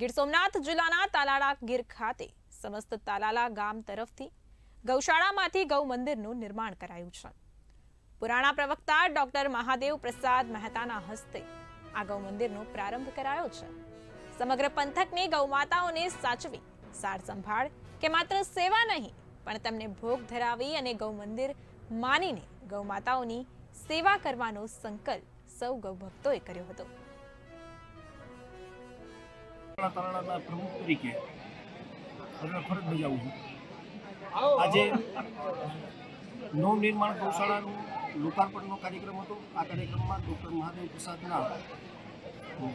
ગીર સોમનાથ જિલ્લાના તાલાળા ગીર ખાતે સમસ્ત તાલાલા ગામ તરફથી ગૌશાળામાંથી ગૌ મંદિરનું નિર્માણ કરાયું છે. પુરાણા પ્રવક્તા ડોક્ટર મહાદેવ પ્રસાદ મહેતાના હસ્તે આ ગૌ મંદિરનો પ્રારંભ કરાયો છે. સમગ્ર પંથકની ગૌમાતાઓને સાચવી સાર સંભાળ કે માત્ર સેવા નહીં, પણ તેમને ભોગ ધરાવી અને ગૌ મંદિર માનીને ગૌમાતાઓની સેવા કરવાનો સંકલ્પ સૌ ગૌભક્તોએ કર્યો હતો. તાળા તાળાના પ્રમુખ તરીકે ફરજ બજાવું છું. આજે નવનિર્માણ ગૌશાળાનું લોકાર્પણનો કાર્યક્રમ હતો. આ કાર્યક્રમમાં ડૉક્ટર મહાદેવ પ્રસાદના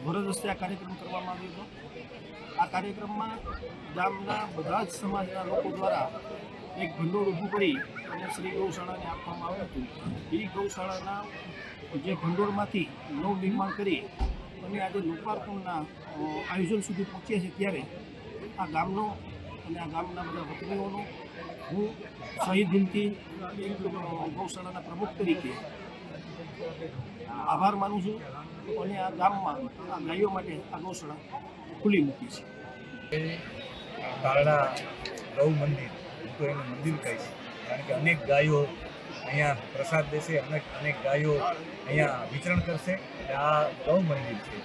વરદ હસ્તે આ કાર્યક્રમ કરવામાં આવ્યો હતો. આ કાર્યક્રમમાં ગામના બધા જ સમાજના લોકો દ્વારા એક ભંડોળ ઊભું કરી અને શ્રી ગૌશાળાને આપવામાં આવ્યું હતું. એ ગૌશાળાના જે ભંડોળમાંથી નવનિર્માણ કરી અને આજે લોકાર્પણના આયોજન સુધી પહોંચ્યા છે ત્યારે આ ગામનો અને આ ગામના બધા વતનીઓનો હું શહીદ દિનથી એક ગૌશાળાના પ્રમુખ તરીકે આભાર માનું છું અને આ ગામમાં આ ગાયો માટે આ ગૌશાળા ખુલ્લી મૂકી છે. તારડા ગૌ મંદિર, હું તો એને મંદિર કહીશ કારણ કે અનેક ગાયો અહીંયા પ્રસાદ દેશે અનેક અનેક ગાયો અહીંયા વિચરણ કરશે. આ ગૌ મંદિર છે.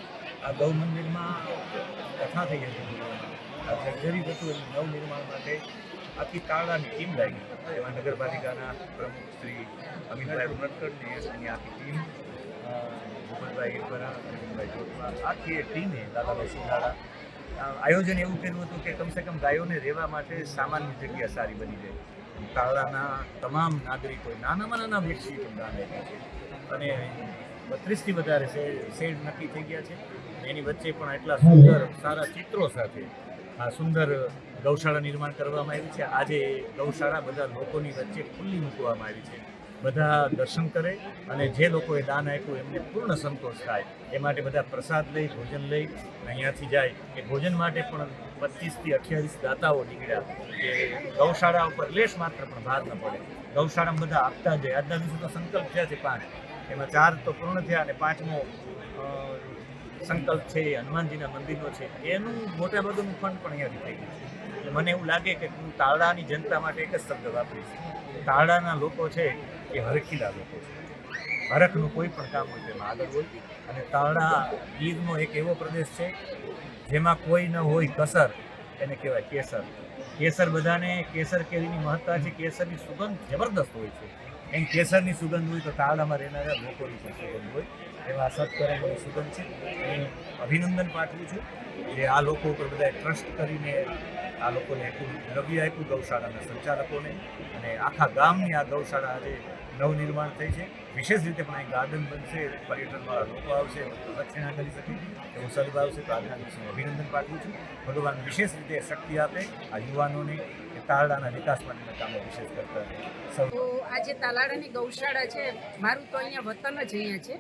આ ગૌ મંદિરમાં કથા થઈ હતી. આ જર્જરી હતું એનું નવનિર્માણ માટે આખી તાળાની ટીમ લાગી. એમાં નગરપાલિકાના પ્રમુખ શ્રી અમિતભાઈ ઉમરકરને એની આખી ટીમ ભૂપતભાઈ ઈરપરા અરવિંદભાઈ જોટવા, આખી ટીમે દાદાભાઈ સિંધાડા. આ આયોજન એવું કર્યું હતું કે કમસે કમ ગાયોને રહેવા માટે સામાન્ય જગ્યા સારી બની જાય. તાળાના તમામ નાગરિકોએ નાનામાં નાના બેડશીટ છે. અને બત્રીસથી વધારે શેડ નક્કી થઈ ગયા છે. એની વચ્ચે પણ એટલા સુંદર, સારા ચિત્રો સાથે આ સુંદર ગૌશાળા નિર્માણ કરવામાં આવી છે. આજે ગૌશાળા બધા લોકોની વચ્ચે ખુલ્લી મૂકવામાં આવી છે. બધા દર્શન કરે અને જે લોકોએ દાન આપ્યું એમને પૂર્ણ સંતોષ થાય. એ માટે બધા પ્રસાદ લઈ, ભોજન લઈ અહીંયાથી જાય. એ ભોજન માટે પણ પચીસથી અઠ્યાવીસ દાતાઓ નીકળ્યા. કે ગૌશાળા ઉપર લેશ માત્ર પણ ભાર ન પડે. ગૌશાળામાં બધા આપતા જાય. આજના દિવસે તો સંકલ્પ થયા છે પાંચ. એમાં ચાર તો પૂર્ણ થયા અને પાંચમો સંકલ્પ છે એ હનુમાનજીના મંદિરનો છે. એનું મોટા ભાગનું ફંડ પણ અહીંયાથી થઈ ગયું છે. મને એવું લાગે કે હું તાળાની જનતા માટે એક જ શબ્દ વાપરીશ. તાળાના લોકો છે એ હરખીલા લોકો છે. હરખનું કોઈ પણ કામ હોય તેમાં આગળ હોય. અને તારડા ગીરનો એક એવો પ્રદેશ છે, જેમાં કોઈ ન હોય કસર, એને કહેવાય કેસર. કેસર બધાને, કેસર કેરીની મહત્તા છે, કેસરની સુગંધ જબરદસ્ત હોય છે. એમ કેસરની સુગંધ હોય તો તારડામાં રહેનારા લોકોની પણ સુગંધ હોય. એવા સત્કર્મની સુગંધ છે. હું અભિનંદન પાઠવું છું જે આ લોકો ઉપર બધાએ ટ્રસ્ટ કરીને આ લોકોને આટલું દ્રવ્ય આપ્યું ગૌશાળાના સંચાલકોને. અને આખા ગામની આ ગૌશાળા આજે નવનિર્માણ થઈ છે. વિશેષ રીતે પણ અહીં ગાર્ડન બનશે પર્યટનવાળા લોકો આવશે દક્ષિણા કરી શકે એવો સદભાવ આવશે તો આજના દિવસે અભિનંદન પાઠવું છું. ભગવાન વિશેષ રીતે શક્તિ આપે, આ યુવાનોને તાલાડાના વિકાસ માટેના કામો વિશેષ કરતા સૌ આ જે તાલાડાની ગૌશાળા છે. મારું તો અહીંયા વતન જ અહીંયા છે.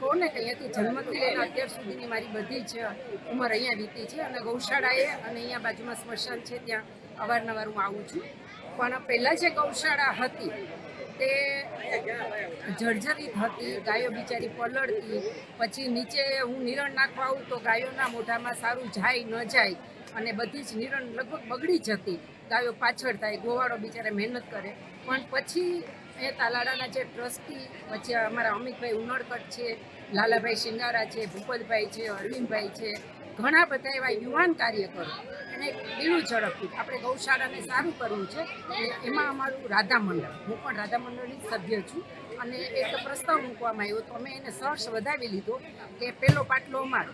કહું ને અહીંયાથી જન્મથી લઈને અત્યાર સુધીની મારી બધી જ ઉંમર અહીંયા વીતી છે અને ગૌશાળાએ અને અહીંયા બાજુમાં સ્મશાન છે ત્યાં અવારનવાર હું આવું છું. પણ પહેલાં જે ગૌશાળા હતી જર્જરિત હતી ગાયો બિચારી પલળતી, પછી નીચે હું નિરણ નાખવા આવું તો ગાયોના મોઢામાં સારું જાય ન જાય અને બધી જ નિરણ લગભગ બગડી જતી. ગાયો પાછળ થાય, ગોવાળો બિચારા મહેનત કરે. પણ પછી એ તાલાડાના જે ટ્રસ્ટી, પછી અમારા અમિતભાઈ ઉનડકટ છે, લાલાભાઈ શિંગારા છે, ભૂપતભાઈ છે, અરવિંદભાઈ છે, ઘણા બધા એવા યુવાન કાર્યકરો. એને બીડું ઝડપ્યું. આપણે ગૌશાળાને સારું કરવું છે. એમાં અમારું રાધા મંડળ. હું પણ રાધા મંડળની સભ્ય છું. અને એક પ્રસ્તાવ મૂકવામાં આવ્યો તો અમે એને સહર્ષ વધાવી લીધો કે પેલો પાટલો અમારો.